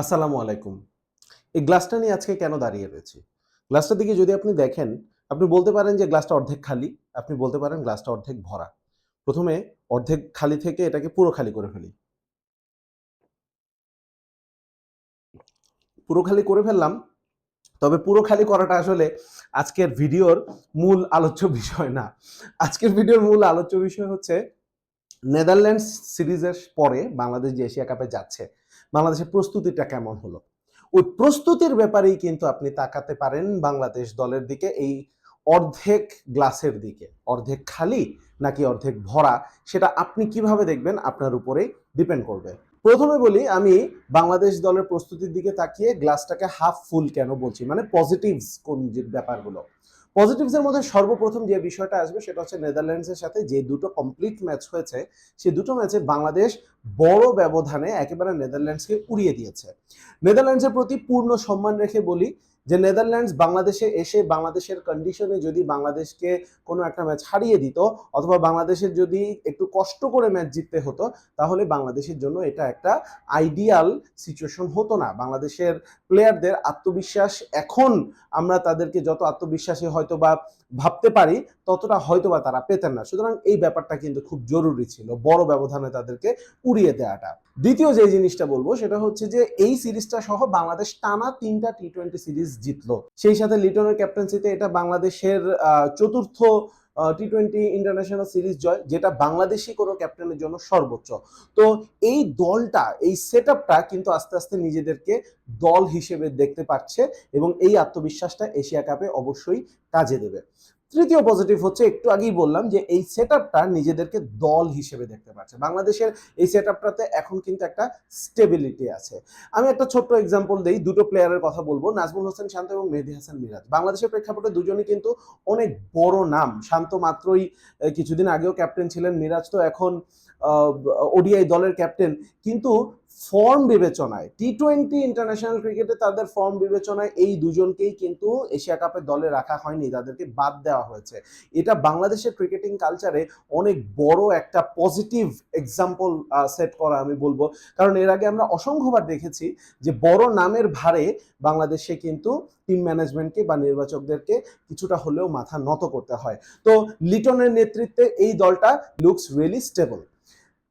আসসালামু আলাইকুম। এই গ্লাসটা নিয়ে আজকে কেন দাঁড়িয়ে রয়েছে? গ্লাসটার দিকে যদি আপনি দেখেন, আপনি বলতে পারেন যে গ্লাসটা অর্ধেক খালি, আপনি বলতে পারেন গ্লাসটা অর্ধেক ভরা। প্রথমে অর্ধেক খালি থেকে এটাকে পুরো খালি করে ফেলি। পুরো খালি করে ফেললাম। তবে পুরো খালি করাটা আসলে আজকের ভিডিওর মূল আলোচ্য বিষয় না। আজকের ভিডিওর মূল আলোচ্য বিষয় হচ্ছে, নেদারল্যান্ডস সিরিজের পরে বাংলাদেশ যে এশিয়া কাপে যাচ্ছে বাংলাদেশের প্রস্তুতিটা কেমন হলো? ওই প্রস্তুতির ব্যাপারেই কিন্তু আপনি তাকাতে পারেন বাংলাদেশ দলের দিকে এই অর্ধেক গ্লাসের দিকে, অর্ধেক খালি নাকি অর্ধেক ভরা, সেটা আপনি কীভাবে দেখবেন আপনার উপরেই ডিপেন্ড করবে। প্রথমে বলি, আমি বাংলাদেশ দলের প্রস্তুতির দিকে তাকিয়ে গ্লাসটাকে হাফ ফুল কেন বলছি? মানে পজিটিভস কোন ব্যাপারগুলো। পজিটিভসের মধ্যে সর্বপ্রথম যে বিষয়টা আসবে সেটা হচ্ছে নেদারল্যান্ডসের সাথে যে দুটো কমপ্লিট ম্যাচ হয়েছে সেই দুটো ম্যাচে বাংলাদেশ বড় ব্যবধানে একেবারে নেদারল্যান্ডসকে উড়িয়ে দিয়েছে। নেদারল্যান্ডসের প্রতি পূর্ণ সম্মান রেখে বলি যে নেদারল্যান্ডস বাংলাদেশে এসে বাংলাদেশের কন্ডিশনে যদি বাংলাদেশকে কোনো একটা ম্যাচ হারিয়ে দিত, অথবা বাংলাদেশের যদি একটু কষ্ট করে ম্যাচ জিততে হতো, তাহলে বাংলাদেশের জন্য এটা একটা আইডিয়াল সিচুয়েশন হতো না। বাংলাদেশের প্লেয়ারদের আত্মবিশ্বাস এখন আমরা তাদেরকে যত আত্মবিশ্বাসী হয়তো বা ভাবতে পারি, ততটা হয়তো বা তারা পেতেন না। সুতরাং এই ব্যাপারটা কিন্তু খুব জরুরি ছিল, বড় ব্যবধানে তাদেরকে উড়িয়ে দেওয়াটা দ্বিতীয় যে জিনিসটা বলব, সেটা হচ্ছে যে এই সিরিজটা সহ বাংলাদেশ টানা তিনটা টি টোয়েন্টি সিরিজ জিতলো। সেই সাথে লিটনের ক্যাপ্টেন্সিতে এটা বাংলাদেশের চতুর্থ টি টোয়েন্টি ইন্টারন্যাশনাল সিরিজ জয়, যেটা বাংলাদেশি কোনো ক্যাপ্টেনের জন্য সর্বোচ্চ। তো এই দলটা, এই সেট কিন্তু আস্তে আস্তে নিজেদেরকে দল হিসেবে দেখতে পাচ্ছে এবং এই আত্মবিশ্বাসটা এশিয়া কাপে অবশ্যই কাজে দেবে। তৃতীয় পজিটিভ হচ্ছে, একটু আগেই বললাম যে এই সেট নিজেদেরকে দল হিসেবে দেখতে পাচ্ছে। বাংলাদেশের এই সেট এখন কিন্তু একটা স্টেবিলিটি আছে। আমি একটা ছোট্ট এক্সাম্পল দিই, দুটো প্লেয়ারের কথা বলব, নাজমুল হোসেন শান্ত এবং মেহেদি হাসান মিরাজ। বাংলাদেশের প্রেক্ষাপটে দুজনই কিন্তু অনেক বড় নাম। শান্ত মাত্রই কিছুদিন আগেও ক্যাপ্টেন ছিলেন, মিরাজ তো এখন ওডিআই দলের ক্যাপ্টেন কিন্তু ফর্ম বিবেচনায় টি টোয়েন্টি ইন্টারন্যাশনাল ক্রিকেটে তাদের ফর্ম বিবেচনায় এই দুজনকেই কিন্তু এশিয়া কাপের দলে রাখা হয়নি, তাদেরকে বাদ দেওয়া হয়েছে। এটা বাংলাদেশের ক্রিকেটিং কালচারে অনেক বড় একটা পজিটিভ এক্সাম্পল সেট করা আমি বলব। কারণ এর আগে আমরা অসংখ্যবার দেখেছি যে বড় নামের ভারে বাংলাদেশে কিন্তু টিম ম্যানেজমেন্টকে বা নির্বাচকদেরকে কিছুটা হলেও মাথা নত করতে হয়। তো লিটনের নেতৃত্বে এই দলটা লুকস রিয়েলি স্টেবল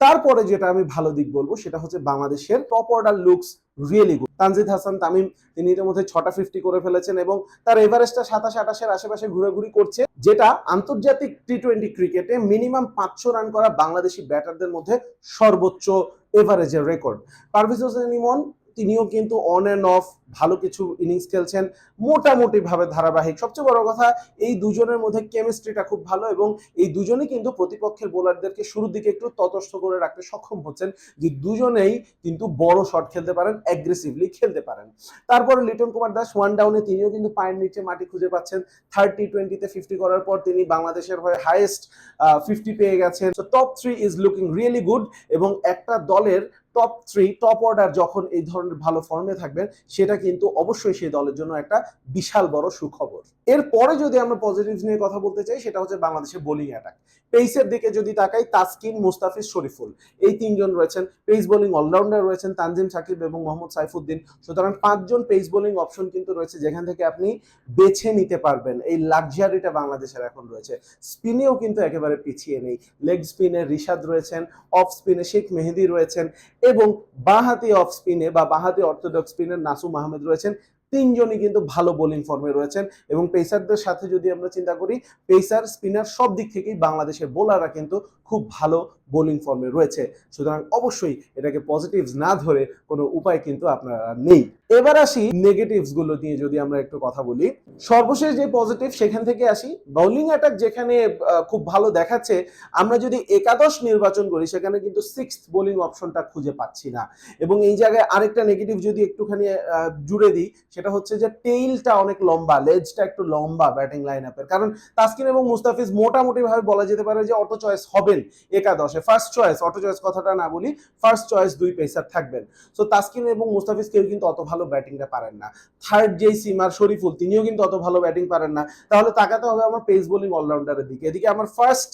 তারপরে যেটা আমি ভালো দিক বলব, সেটা হচ্ছে বাংলাদেশের top order looks really good Tanzid Hasan Tamim, তিনি ইতিমধ্যে ছটা ফিফটি করে ফেলেছেন এবং তার এভারেস্টটা সাতাশ আটাশের আশেপাশে ঘুরাঘুরি করছে, যেটা আন্তর্জাতিক টি টোয়েন্টি ক্রিকেটে মিনিমাম পাঁচশো রান করা বাংলাদেশি ব্যাটারদের মধ্যে সর্বোচ্চ এভারেজের রেকর্ড পারভেজ হোসেন ইমন তিনিও কিন্তু অন অ্যান্ড অফ ভালো কিছু ইনিংস খেলছেন মোটামুটি ভাবে ধারাবাহিক। সবচেয়ে বড় কথা, এই দুজনের মধ্যে কেমিস্ট্রিটা খুব ভালো এবং এই দুজনেই কিন্তু প্রতিপক্ষের বোলারদেরকে শুরুর দিকে একটু ততস্থ করে রাখতে সক্ষম হচ্ছেন যে দুজনেই কিন্তু বড় শট খেলতে পারেন অ্যাগ্রেসিভলি খেলতে পারেন। তারপরে লিটন কুমার দাস ওয়ান ডাউনে তিনিও কিন্তু পায়ের নিচে মাটি খুঁজে পাচ্ছেন। থার্ড টি টোয়েন্টিতে ফিফটি করার পর তিনি বাংলাদেশের হয়ে হাইয়েস্ট ফিফটি পেয়ে গেছেন। তো top three is looking really good এবং একটা দলের টপ থ্রি টপ অর্ডার যখন এই ধরনের ভালো ফর্মে থাকবেন, সেটা কিন্তু অবশ্যই সেই দলের জন্য একটা বিশাল বড় সুখবর। এরপরে যদি আমরা পজিটিভ নিয়ে কথা বলতে চাই, সেটা হচ্ছে বাংলাদেশের বোলিং অ্যাটাক পেসের দিকে যদি তাকাই, তাসকিন, মুস্তাফিজ, শরীফুল। এই তিনজন রয়েছেন। পেস বোলিং অলরাউন্ডার রয়েছেন তানজিম সাকিব এবং মোহাম্মদ সাইফুদ্দিন। সুতরাং পাঁচজন পেস বোলিং অপশন কিন্তু রয়েছে, যেখান থেকে আপনি বেছে নিতে পারবেন। এই লাক্সারিটা বাংলাদেশের এখন রয়েছে। স্পিনেও কিন্তু একেবারে পিছিয়ে নেই। লেগ স্পিনে রিশাদ রয়েছেন অফ স্পিনে শেখ মেহেদি রয়েছেন। এবং বাঁহাতি অফ স্পিনে বা বাঁহাতি অর্থোডক্স স্পিনের নাসু আহমেদ রয়েছেন। তিনজনই কিন্তু ভালো বোলিং ফর্মে রয়েছেন এবং পেসারদের সাথে যদি আমরা চিন্তা করি পেসার স্পিনার সব দিক থেকেই বাংলাদেশের বোলাররা কিন্তু খুব ভালো বোলিং ফর্মে রয়েছে। সুতরাং অবশ্যই এটাকে পজিটিভস না ধরে কোনো উপায় কিন্তু আপনারা নেই। এবার আসি নেগেটিভসগুলো নিয়ে যদি আমরা একটু কথা বলি। সর্বশেষ যে পজিটিভ সেখান থেকে আসি। বোলিং অ্যাটাক যেখানে খুব ভালো দেখাচ্ছে, আমরা যদি একাদশ নির্বাচন করি, সেখানে কিন্তু সিক্স বোলিং অপশনটা খুঁজে পাচ্ছি না। এবং এই জায়গায় আরেকটা নেগেটিভ যদি একটুখানি জুড়ে দিই সেটা হচ্ছে যে টেইলটা অনেক লম্বা লেজটা একটু লম্বা ব্যাটিং লাইন আপের কারণ তাসকিন এবং মুস্তাফিজ মোটামুটি ভাবে বলা যেতে পারে যে অটো চয়েস হবেন একাদশে। ফার্স্ট চয়েস অটো চয়েস কথাটা না বলি ফার্স্ট চয়েস দুই পেসার থাকবেন। সো তাসকিন এবং মুস্তাফিজ কেউ কিন্তু অত ভালো ব্যাটিংটা পারেন না। থার্ড যেই সিমার শরীফুল, তিনিও কিন্তু অত ভালো ব্যাটিং পারেন না। তাহলে তাকাতে হবে আমার পেস বোলিং অলরাউন্ডারের দিকে। এদিকে আমার ফার্স্ট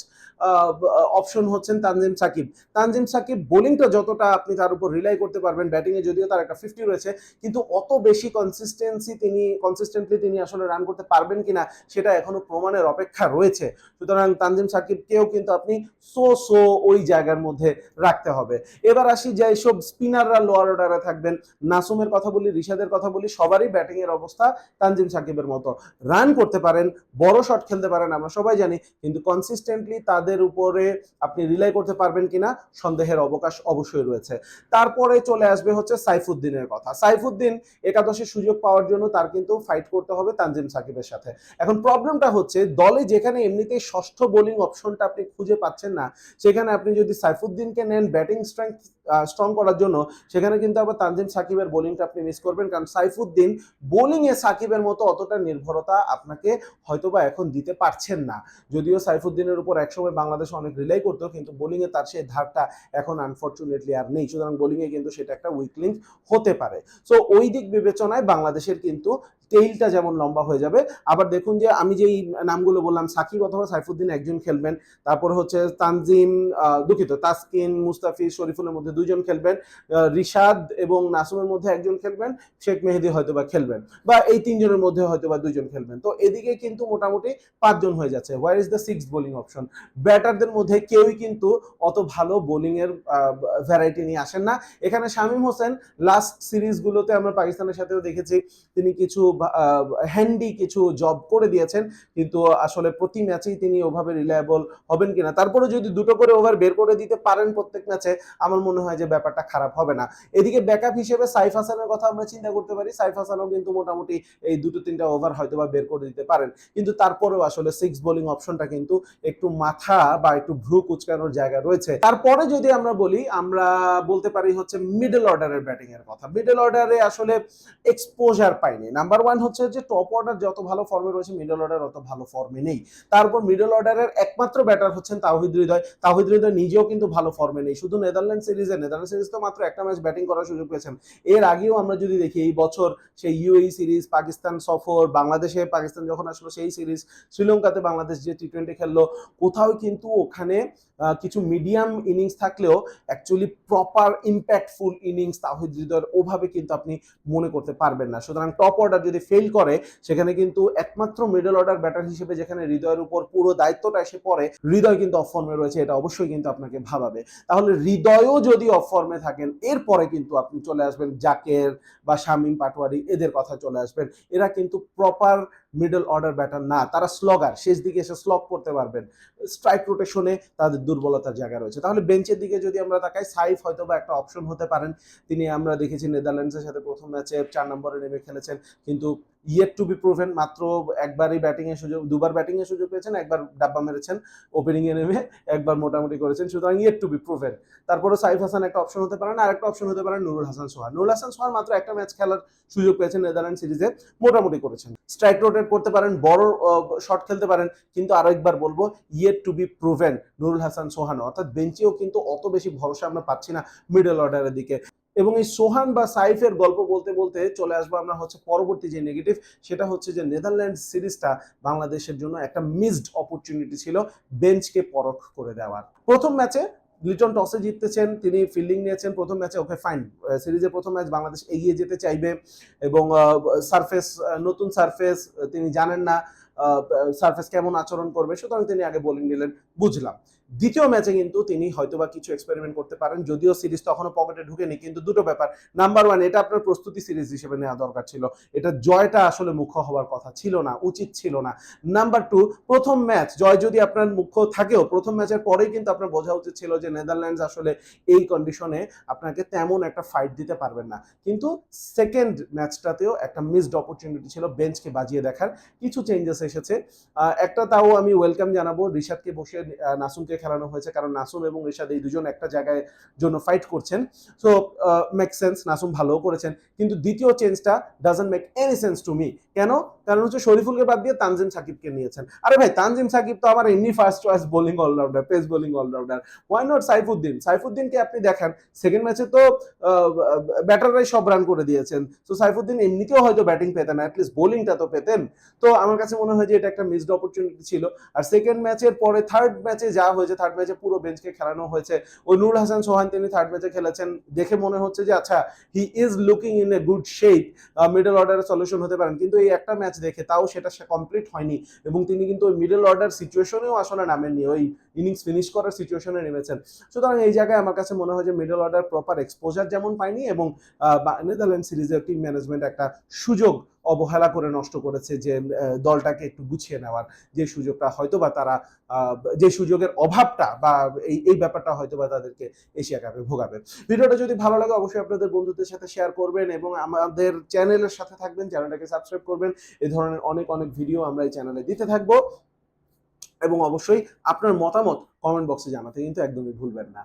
অপশন হচ্ছেন তানজিম সাকিব। তানজিম সাকিব বোলিংটা যতটা আপনি তার উপর রিলাই করতে পারবেন ব্যাটিংয়ে যদিও তার একটা ফিফটি রয়েছে, কিন্তু অত বেশি কনসিস্টেন্সি তিনি কনসিস্টেন্টলি তিনি আসলে রান করতে পারবেন কিনা, সেটা এখনও প্রমাণের অপেক্ষা রয়েছে। সুতরাং তানজিম সাকিবকেও কিন্তু আপনি সো সো ওই জায়গার মধ্যে রাখতে হবে। এবার আসি যে এইসব স্পিনাররা লোয়ার অর্ডারে থাকবেন। নাসুমের কথা বলি, রিশাদের কথা বলি, সবারই ব্যাটিং এর অবস্থা তানজিম সাকিবের মতো। রান করতে পারেন, বড় শট খেলতে পারেন, আমরা সবাই জানি, কিন্তু কনসিস্টেন্টলি তাদের উপরে আপনি রিলাই করতে পারবেন কিনা সন্দেহের অবকাশ অবশ্যই রয়েছে। তারপরে চলে আসবে হচ্ছে সাইফুদ্দিনের কথা। সাইফুদ্দিন একাদশের সুযোগ পাওয়ার জন্য তার কিন্তু ফাইট করতে হবে তানজিম সাকিবের সাথে। এখন প্রবলেমটা হচ্ছে দলে যেখানে এমনিতেই ষষ্ঠ বোলিং অপশনটা আপনি খুঁজে পাচ্ছেন না, সেখানে আপনি যদি সাইফুদ্দিনকে নেন ব্যাটিং স্ট্রেংথ স্ট্রং করার জন্য। সেখানে কিন্তু আবার তানজিম সাকিবের বোলিংটা আপনি মিস করবেন। কারণ সাইফুদ্দিন বোলিং এ সাকিবের মতো অতটা নির্ভরতা আপনাকে হয়তোবা এখন দিতে পারছেন না। যদিও সাইফুদ্দিনের উপর একসময় বাংলাদেশ অনেক রিলাই করতো, কিন্তু বোলিং এ তার সেই ধারটা এখন আনফর্চুনেটলি আর নেই। সুতরাং বোলিং এ কিন্তু সেটা একটা উইক লিঙ্ক হতে পারে। সো ওই দিক বিবেচনায় বাংলাদেশের কিন্তু টেইলটা যেমন লম্বা হয়ে যাবে। আবার দেখুন যে আমি যেই নামগুলো বললাম, সাকিব অথবা সাইফুদ্দিন একজন খেলবেন, তারপর হচ্ছে তানজিম দুঃখিত, তাসকিন মুস্তাফিজ শরীফুলের মধ্যে দুজন খেলবেন রিশাদ এবং নাসুমের মধ্যে একজন খেলবেন, শেখ মেহেদি হয়তোবা খেলবেন বা এই তিনজনের মধ্যে হয়তোবা দুজন খেলবেন। তো এদিকে কিন্তু মোটামুটি পাঁচজন হয়ে যাচ্ছে। Where is the six bowling option ব্যাটারদের মধ্যে কেউই কিন্তু অত ভালো বোলিংয়ের ভ্যারাইটি নিয়ে আসেন না। এখানে শামীম হোসেন লাস্ট সিরিজগুলোতে আমরা পাকিস্তানের সাথেও দেখেছি, তিনি কিছু হ্যান্ডি কিছু জব করে দিয়েছেন, কিন্তু আসলে প্রতি ম্যাচেই তিনি ওভাবে রিলায়েবল হবেন কিনা? তারপরে যদি দুটো করে ওভার বের করে দিতে পারেন প্রত্যেক ম্যাচে আমার মনে হয় যে ব্যাপারটা খারাপ হবে না। এদিকে ব্যাকআপ হিসেবে সাইফ হাসানের কথা আমরা চিন্তা করতে পারি। সাইফ হাসানও কিন্তু মোটামুটি এই দুটো তিনটা ওভার হয়তো বা বের করে দিতে পারেন। কিন্তু তারপরেও আসলে সিক্স বোলিং অপশনটা কিন্তু একটু মাথা বা একটু ভ্রু কুচকানোর জায়গা রয়েছে। তারপরে যদি আমরা বলি, আমরা বলতে পারি হচ্ছে মিডল অর্ডারের ব্যাটিং এর কথা। মিডল অর্ডারে আসলে এক্সপোজার পাইনি। নাম্বার ওয়ান হচ্ছে যে টপ অর্ডার যত ভালো ফর্মে রয়েছে মিডল অর্ডার অত ভালো ফর্মে নেই। তারপর মিডল অর্ডারের একমাত্র ব্যাটার হচ্ছেন তাওহিদ হৃদয়। তাওহিদ হৃদয় নিজেও কিন্তু ভালো ফর্মে নেই। শুধু নেদারল্যান্ড সিরিজে নেদারল্যান্ড সিরিজ তো মাত্র একটা ম্যাচ ব্যাটিং করার সুযোগ পেয়েছেন। এর আগেও আমরা যদি দেখি, এই বছর সেই ইউএই সিরিজ পাকিস্তান সফর, বাংলাদেশে পাকিস্তান যখন আসলো, সেই সিরিজ শ্রীলঙ্কাতে বাংলাদেশ যে টি টোয়েন্টি খেললো, কোথাও কিন্তু ওখানে কিছু মিডিয়াম ইনিংস থাকলেও actually proper impactful innings Tawhid হৃদয়ের ওভাবে কিন্তু আপনি মনে করতে পারবেন না। সুতরাং টপ অর্ডার যদি ফেল করে, সেখানে কিন্তু একমাত্র মিডল অর্ডার ব্যাটার হিসেবে যেখানে হৃদয়ের উপর পুরো দায়িত্বটা এসে পড়ে, হৃদয় কিন্তু অফ ফর্মে রয়েছে, এটা অবশ্যই কিন্তু আপনাকে ভাবাবে। তাহলে হৃদয়ও যদি অফ ফর্মে থাকেন, এরপরে কিন্তু আপনি চলে আসবেন জাকের বা শামিম পাটোয়ারি, এদের কথা চলে আসবেন। এরা কিন্তু প্রপার মিডল অর্ডার ব্যাটার না, তারা স্লগার শেষ দিকে এসে স্লগ করতে পারবেন। স্ট্রাইক রোটেশনে তাদের দুর্বলতার জায়গা রয়েছে। তাহলে বেঞ্চের দিকে যদি আমরা তাকাই সাইফ হয়তো বা একটা অপশন হতে পারেন। তিনি আমরা দেখেছি নেদারল্যান্ডসের সাথে প্রথম ম্যাচে চার নম্বরে নেমে খেলেছেন। কিন্তু ইয়েট টু বি প্রুভেন মাত্র একবারই ব্যাটিং এর সুযোগ, দুবার ব্যাটিং এর সুযোগ পেয়েছেন, একবার ডাব্বা মেরেছেন ওপেনিং এ নেমে একবার মোটামুটি করেছেন, সুতরাং ইয়েট টু বি প্রুভেন তারপরে সাইফ হাসান একটা অপশন হতে পারেন, আর একটা অপশন হতে পারেন নুরুল হাসান সোহান। নুরুল হাসান সোহান মাত্র একটা ম্যাচ খেলার সুযোগ পেয়েছেন নেদারল্যান্ড সিরিজে মোটামুটি করেছেন। স্ট্রাইক রোটেট করতে পারেন, বড় শট খেলতে পারেন, কিন্তু আরও একবার বলব yet to be proven Nurul Hasan Sohan অর্থাৎ বেঞ্চেও কিন্তু অত বেশি ভরসা আমরা পাচ্ছি না মিডল অর্ডারের দিকে। এবং এই সোহান বা সাইফের গল্প বলতে বলতে চলে আসব আমরা হচ্ছে পরবর্তী যে নেগেটিভ সেটা হচ্ছে যে নেদারল্যান্ড সিরিজটা বাংলাদেশের জন্য একটা মিসড অপরচুনিটি ছিল বেঞ্চকে পরখ করে দেওয়ার। প্রথম ম্যাচে লিটন টসে জিততেছেন, তিনি ফিল্ডিং নিয়েছেন, প্রথম ম্যাচে ওকে ফাইন সিরিজের প্রথম ম্যাচ বাংলাদেশ এগিয়ে যেতে চাইবে এবং সারফেস নতুন সারফেস তিনি জানেন না সারফেস কেমন আচরণ করবে, সুতরাং তিনি আগে বোলিং নিলেন, বুঝলাম। দ্বিতীয় ম্যাচে কিন্তু তিনি হয়তোবা কিছু এক্সপেরিমেন্ট করতে পারেন যদিও সিরিজ তখনও পকেটে ঢুকেনি কিন্তু দুটো ব্যাপার। নাম্বার ওয়ান এটা আপনার প্রস্তুতি সিরিজ হিসেবে নেওয়া দরকার ছিল। এটা জয়টা আসলে মুখ্য হওয়ার কথা ছিল না উচিত ছিল না। নাম্বার টু প্রথম ম্যাচ জয় যদি আপনার মুখ্য থাকেও প্রথম ম্যাচের পরেই কিন্তু আপনার বোঝা উচিত ছিল যে নেদারল্যান্ডস আসলে এই কন্ডিশনে আপনাকে তেমন একটা ফাইট দিতে পারবেন না। কিন্তু সেকেন্ড ম্যাচটাতেও একটা মিসড অপরচুনিটি ছিল বেঞ্চকে বাজিয়ে দেখার। কিছু চেঞ্জেস এসেছে। একটা তাও আমি ওয়েলকাম জানাব রিশাদকে বসে আহ, নাসুমকে খেলানো হয়েছে, কারণ নাসুম এবং রিশাদ এই দুজন একটা জায়গায় জন্য ফাইট করছেন। সো মেক সেন্স নাসুম ভালোও করেছেন। কিন্তু দ্বিতীয় চেঞ্জটা doesn't make any sense to me কেন? কারণ হচ্ছে শরীফুলকে বাদ দিয়ে তানজিম সাকিবকে নিয়েছেন। আরে ভাই, তানজিম সাকিব তো আমার এমনি first choice bowling allrounder pace bowling allrounder why not Saifuddin? সাইফুদ্দিনকে আপনি দেখেন সেকেন্ড ম্যাচে তো ব্যাটাররাই সব রান করে দিয়েছেন। তো সাইফুদ্দিন এমনিতেও হয়তো ব্যাটিং পেতেন অ্যাটলিস্ট বোলিংটা তো পেতেন। তো আমার কাছে মনে হয় যে এটা একটা মিসড অপরচুনিটি ছিল। আর সেকেন্ড ম্যাচের পরে থার্ড ম্যাচে যা হয়েছে থার্ড ম্যাচে পুরো বেঞ্চকে খেলানো হয়েছে। ওই নুর হাসান সোহান তিনি থার্ড ম্যাচে খেলেছেন। দেখে মনে হচ্ছে যে আচ্ছা he is looking in a good shape middle অর্ডারের সলিউশন হতে পারেন। কিন্তু এই একটা ম্যাচ দেখে তাও সেটা সে কমপ্লিট হয়নি এবং তিনি কিন্তু ওই মিডল অর্ডার সিচুয়েশনেও আসলে নামেননি। ওই ইনিংস ফিনিশ করার সিচুয়েশনে নেমেছেন। সুতরাং এই জায়গায় আমার কাছে মনে হয় যে মিডল অর্ডার প্রপার এক্সপোজার যেমন পায়নি এবং নেদারল্যান্ড সিরিজের টিম ম্যানেজমেন্ট একটা সুযোগ অবহেলা করে নষ্ট করেছে যে দলটাকে একটু গুছিয়ে নেওয়ার যে সুযোগটা হয়তো বা তারা যে সুযোগের অভাবটা বা এই এই ব্যাপারটা হয়তো বা তাদেরকে এশিয়া কাপে ভোগাবে। ভিডিওটা যদি ভালো লাগে অবশ্যই আপনাদের বন্ধুদের সাথে শেয়ার করবেন এবং আমাদের চ্যানেলের সাথে থাকবেন চ্যানেলটাকে সাবস্ক্রাইব করবেন। এই ধরনের অনেক অনেক ভিডিও আমরা এই চ্যানেলে দিতে থাকব। এবং অবশ্যই আপনার মতামত কমেন্ট বক্সে জানাতে কিন্তু একদমই ভুলবেন না।